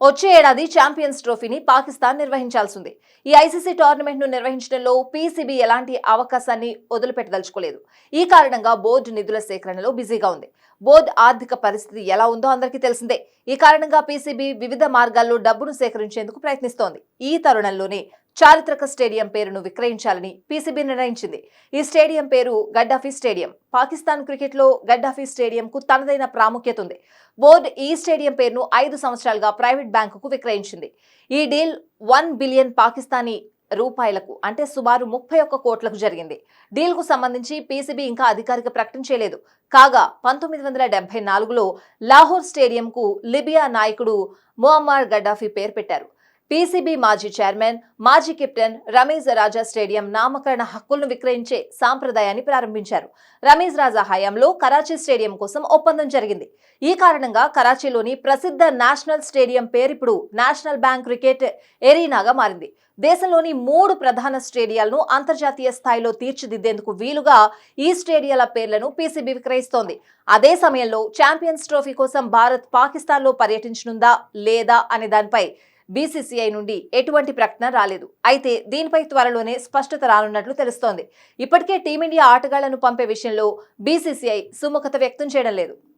వచ్చే ఏడాది ఛాంపియన్స్ ట్రోఫీని పాకిస్తాన్ నిర్వహించాల్సింది. ఈ ఐసీసీ టోర్నమెంట్ను నిర్వహించడంలో పీసీబీ ఎలాంటి అవకాశాన్ని వదిలిపెట్టదలుచుకోలేదు. ఈ కారణంగా బోర్డు నిధుల సేకరణలో బిజీగా ఉంది. బోర్డు ఆర్థిక పరిస్థితి ఎలా ఉందో అందరికీ తెలిసిందే. ఈ కారణంగా పీసీబీ వివిధ మార్గాల్లో డబ్బును సేకరించేందుకు ప్రయత్నిస్తోంది. ఈ తరుణంలోనే చారిత్రక స్టేడియం పేరును విక్రయించాలని పీసీబీ నిర్ణయించింది. ఈ స్టేడియం పేరు గడ్డాఫీ స్టేడియం. పాకిస్తాన్ క్రికెట్లో గడ్డాఫీ స్టేడియంకు తనదైన ప్రాముఖ్యత ఉంది. బోర్డు ఈ స్టేడియం పేరును ఐదు సంవత్సరాలుగా ప్రైవేట్ బ్యాంకుకు విక్రయించింది. ఈ డీల్ వన్ బిలియన్ పాకిస్తానీ రూపాయలకు అంటే సుమారు ముప్పై ఒక్క కోట్లకు జరిగింది. డీల్కు సంబంధించి పీసీబీ ఇంకా అధికారిక ప్రకటన చేయలేదు. కాగా పంతొమ్మిది వందల డెబ్బై నాలుగులో లాహోర్ స్టేడియంకు లిబియా నాయకుడు ముఅమ్మర్ గడ్డాఫీ పేరు పెట్టారు. పీసీబీ మాజీ చైర్మన్ మాజీ కెప్టెన్ రమేష్ రాజా స్టేడియం నామకరణ హక్కులను విక్రయించే సాంప్రదాయాన్ని ప్రారంభించారు. రమేష్ రాజా హయాంలో కరాచీ స్టేడియం కోసం ఒప్పందం జరిగింది. ఈ కారణంగా కరాచీలోని ప్రసిద్ధ నేషనల్ స్టేడియం పేరు ఇప్పుడు నేషనల్ బ్యాంక్ క్రికెట్ ఎరీనాగా మారింది. దేశంలోని మూడు ప్రధాన స్టేడియాలను అంతర్జాతీయ స్థాయిలో తీర్చిదిద్దేందుకు వీలుగా ఈ స్టేడియాల పేర్లను పీసీబీ విక్రయిస్తోంది. అదే సమయంలో ఛాంపియన్స్ ట్రోఫీ కోసం భారత్ పాకిస్తాన్లో పర్యటించనుందా లేదా అనే దానిపై బీసీసీఐ నుండి ఎటువంటి ప్రకటన రాలేదు. అయితే దీనిపై త్వరలోనే స్పష్టత రానున్నట్లు తెలుస్తోంది. ఇప్పటికే టీమిండియా ఆటగాళ్ళను పంపే విషయంలో బీసీసీఐ సుముఖత వ్యక్తం చేయడం లేదు.